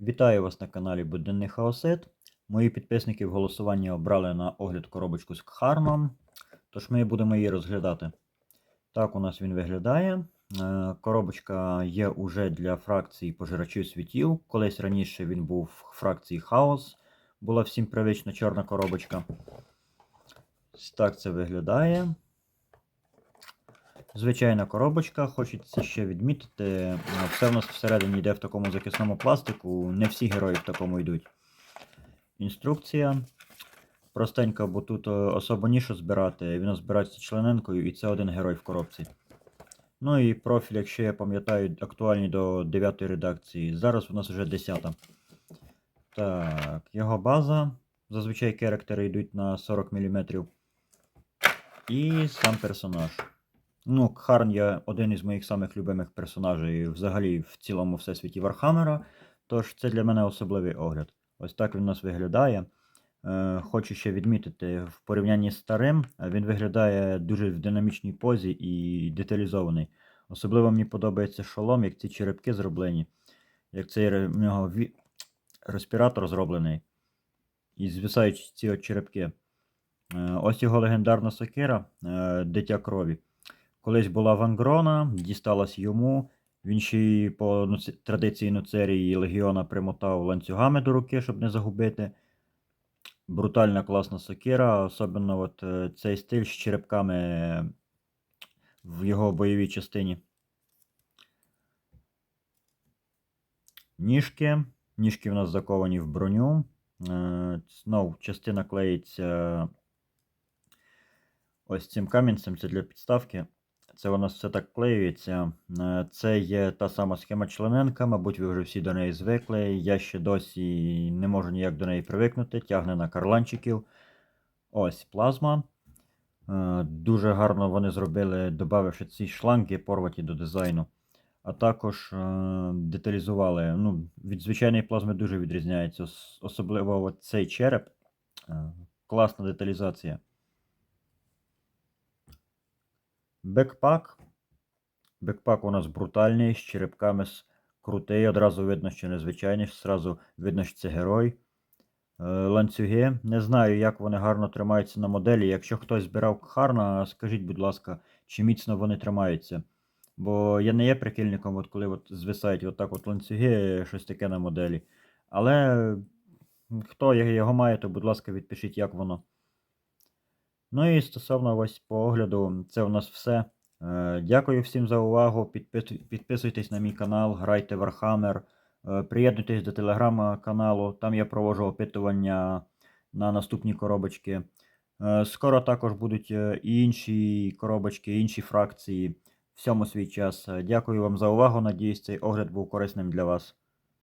Вітаю вас на каналі Буденний Хаосет. Мої підписники в голосуванні обрали на огляд коробочку з Кхармом, тож ми будемо її розглядати. Так у нас він виглядає. Е, Коробочка є уже для фракції пожирачів світів. Колись раніше він був в фракції Хаос. Була всім привична чорна коробочка. Так це виглядає. Звичайна коробочка, хочеться ще відмітити. Все в нас всередині йде в такому захисному пластику. Не всі герої в такому йдуть. Інструкція. Простенька, бо тут е, особо ніщо збирати. Він збирається члененкою і це один герой в коробці. Ну і профіль, якщо я пам'ятаю, актуальні до 9 редакції. Зараз у нас вже 10. Так, його база. Зазвичай керактери йдуть на 40 мм. І сам персонаж. Ну, Кхарн є один із моїх самих любимих персонажей взагалі в цілому всесвіті Вархаммера. Тож це для мене особливий огляд. Ось так він у нас виглядає. Е, хочу ще відмітити, в порівнянні з старим, е, він виглядає дуже в динамічній позі і деталізований. Особливо мені подобається шолом, як ці черепки зроблені, як цей в нього ві- респіратор зроблений. І звисають ці от черепки. Е, Ось його легендарна сокира Дитя крові. Колись була Вангрона, дісталась йому. Він ще й по традиції Нуцерії Легіона примотав ланцюгами до руки, щоб не загубити. Брутальна класна сокира, особливо от е, цей стиль з черепками в його бойовій частині. Ніжки. Ніжки в нас заковані в броню. Е, Знов частина клеїться ось цим камінцем, це для підставки. Це у нас все так клеюється. Е, Це є та сама схема члененка, мабуть, ви вже всі до неї звикли. Я ще досі не можу ніяк до неї привикнути, тягне на карланчиків. Ось плазма. Е, Дуже гарно вони зробили, додавши ці шланги порваті до дизайну. А також е, деталізували. Ну, від звичайної плазми дуже відрізняється. Особливо цей череп. Класна деталізація. Бекпак. Бекпак у нас брутальний, з черепками крутий. Одразу видно, що незвичайний, зразу видно, що це герой. Е, Ланцюги. Не знаю, як вони гарно тримаються на моделі. Якщо хтось збирав Кхарна, скажіть, будь ласка, чи міцно вони тримаються. Бо я не є прихильником, от коли от звисають отак от ланцюги, щось таке на моделі. Але хто його має, то, будь ласка, відпишіть, як воно. Ну і стосовно ось по огляду, це у нас все. Е, Дякую всім за увагу. Підпис- Підписуйтесь на мій канал, грайте Warhammer, е, приєднуйтесь до телеграм-каналу, там я проводжу опитування на наступні коробочки. Е, Скоро також будуть інші коробочки, інші фракції. Всьому свій час. Дякую вам за увагу. Надіюсь, цей огляд був корисним для вас.